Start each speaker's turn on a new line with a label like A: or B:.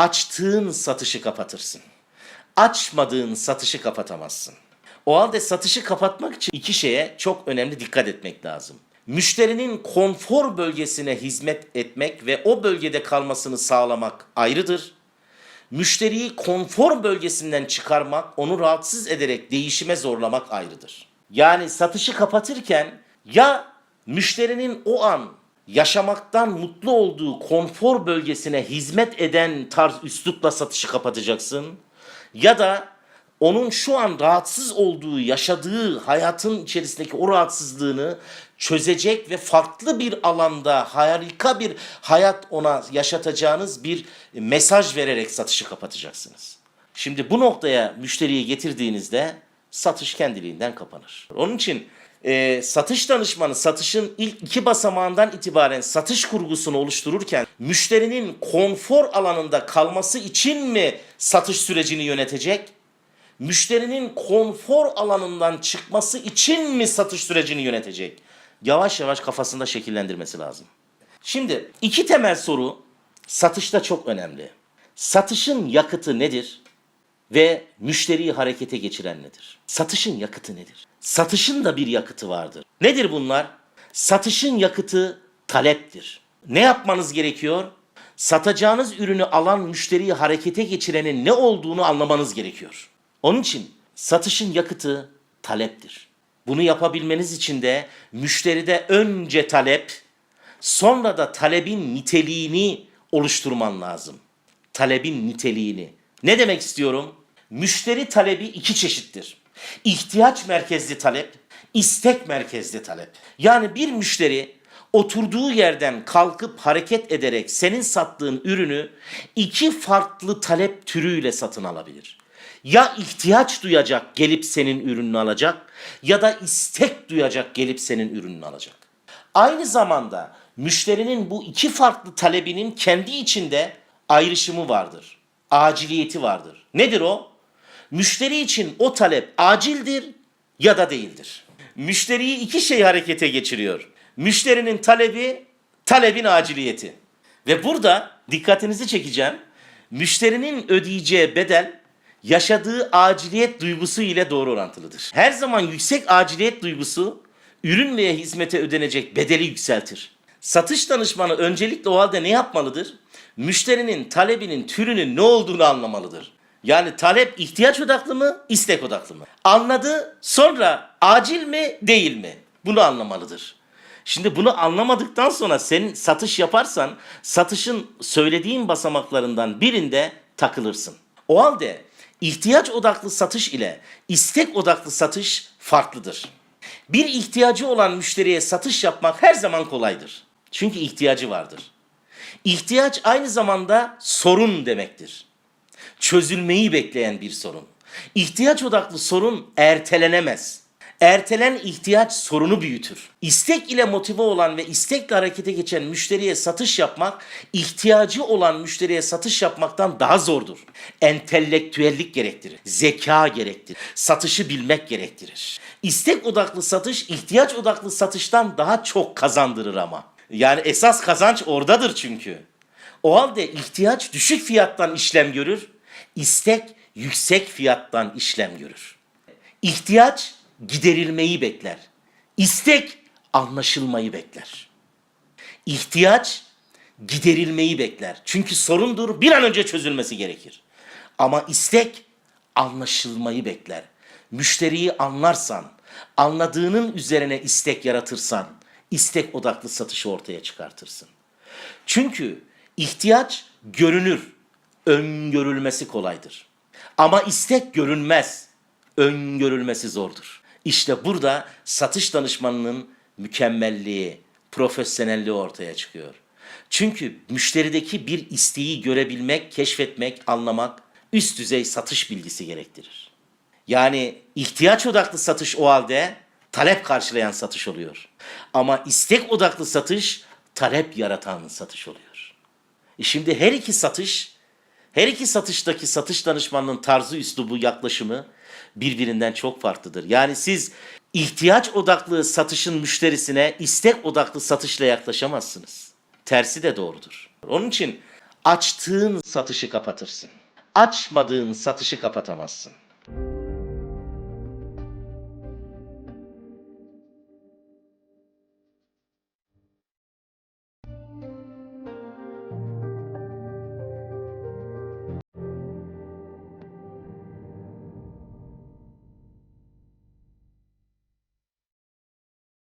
A: açtığın satışı kapatırsın. Açmadığın satışı kapatamazsın. O halde satışı kapatmak için iki şeye çok önemli dikkat etmek lazım. Müşterinin konfor bölgesine hizmet etmek ve o bölgede kalmasını sağlamak ayrıdır. Müşteriyi konfor bölgesinden çıkarmak, onu rahatsız ederek değişime zorlamak ayrıdır. Yani satışı kapatırken ya müşterinin o an yaşamaktan mutlu olduğu konfor bölgesine hizmet eden tarz üslupla satışı kapatacaksın ya da onun şu an rahatsız olduğu, yaşadığı hayatın içerisindeki o rahatsızlığını çözecek ve farklı bir alanda harika bir hayat ona yaşatacağınız bir mesaj vererek satışı kapatacaksınız. Şimdi bu noktaya müşteriyi getirdiğinizde satış kendiliğinden kapanır. Onun için e, satış danışmanı satışın ilk iki basamağından itibaren satış kurgusunu oluştururken müşterinin konfor alanında kalması için mi satış sürecini yönetecek? Müşterinin konfor alanından çıkması için mi satış sürecini yönetecek? Yavaş yavaş kafasında şekillendirmesi lazım. Şimdi iki temel soru satışta çok önemli. Satışın yakıtı nedir? Ve müşteriyi harekete geçiren nedir? Satışın yakıtı nedir? Satışın da bir yakıtı vardır. Nedir bunlar? Satışın yakıtı taleptir. Ne yapmanız gerekiyor? Satacağınız ürünü alan müşteriyi harekete geçirenin ne olduğunu anlamanız gerekiyor. Onun için satışın yakıtı taleptir. Bunu yapabilmeniz için de müşteride önce talep, sonra da talebin niteliğini oluşturman lazım. Talebin niteliğini. Ne demek istiyorum? Müşteri talebi iki çeşittir. İhtiyaç merkezli talep, istek merkezli talep. Yani bir müşteri oturduğu yerden kalkıp hareket ederek senin sattığın ürünü iki farklı talep türüyle satın alabilir. Ya ihtiyaç duyacak gelip senin ürününü alacak ya da istek duyacak gelip senin ürününü alacak. Aynı zamanda müşterinin bu iki farklı talebinin kendi içinde ayrışımı vardır. Aciliyeti vardır. Nedir o? Müşteri için o talep acildir ya da değildir. Müşteriyi iki şey harekete geçiriyor. Müşterinin talebi, talebin aciliyeti. Ve burada dikkatinizi çekeceğim. Müşterinin ödeyeceği bedel yaşadığı aciliyet duygusu ile doğru orantılıdır. Her zaman yüksek aciliyet duygusu ürün veya hizmete ödenecek bedeli yükseltir. Satış danışmanı öncelikle o halde ne yapmalıdır? Müşterinin talebinin türünün ne olduğunu anlamalıdır. Yani talep ihtiyaç odaklı mı, istek odaklı mı? Anladı, sonra acil mi, değil mi? Bunu anlamalıdır. Şimdi bunu anlamadıktan sonra senin satış yaparsan satışın söylediğin basamaklarından birinde takılırsın. O halde ihtiyaç odaklı satış ile istek odaklı satış farklıdır. Bir ihtiyacı olan müşteriye satış yapmak her zaman kolaydır. Çünkü ihtiyacı vardır. İhtiyaç aynı zamanda sorun demektir. Çözülmeyi bekleyen bir sorun. İhtiyaç odaklı sorun ertelenemez. Ertelen ihtiyaç sorunu büyütür. İstek ile motive olan ve istekle harekete geçen müşteriye satış yapmak, ihtiyacı olan müşteriye satış yapmaktan daha zordur. Entelektüellik gerektirir, zeka gerektirir, satışı bilmek gerektirir. İstek odaklı satış, ihtiyaç odaklı satıştan daha çok kazandırır ama. Yani esas kazanç oradadır çünkü. O halde ihtiyaç düşük fiyattan işlem görür, istek yüksek fiyattan işlem görür. İhtiyaç giderilmeyi bekler. İstek anlaşılmayı bekler. İhtiyaç giderilmeyi bekler. Çünkü sorundur bir an önce çözülmesi gerekir. Ama istek anlaşılmayı bekler. Müşteriyi anlarsan, anladığının üzerine istek yaratırsan, istek odaklı satışı ortaya çıkartırsın. Çünkü ihtiyaç görünür, öngörülmesi kolaydır. Ama istek görünmez, öngörülmesi zordur. İşte burada satış danışmanının mükemmelliği, profesyonelliği ortaya çıkıyor. Çünkü müşterideki bir isteği görebilmek, keşfetmek, anlamak üst düzey satış bilgisi gerektirir. Yani ihtiyaç odaklı satış o halde talep karşılayan satış oluyor. Ama istek odaklı satış talep yaratan satış oluyor. E şimdi her iki satış, her iki satıştaki satış danışmanının tarzı, üslubu, yaklaşımı birbirinden çok farklıdır. Yani siz ihtiyaç odaklı satışın müşterisine istek odaklı satışla yaklaşamazsınız. Tersi de doğrudur. Onun için Açtığın satışı kapatırsın. Açmadığın satışı kapatamazsın.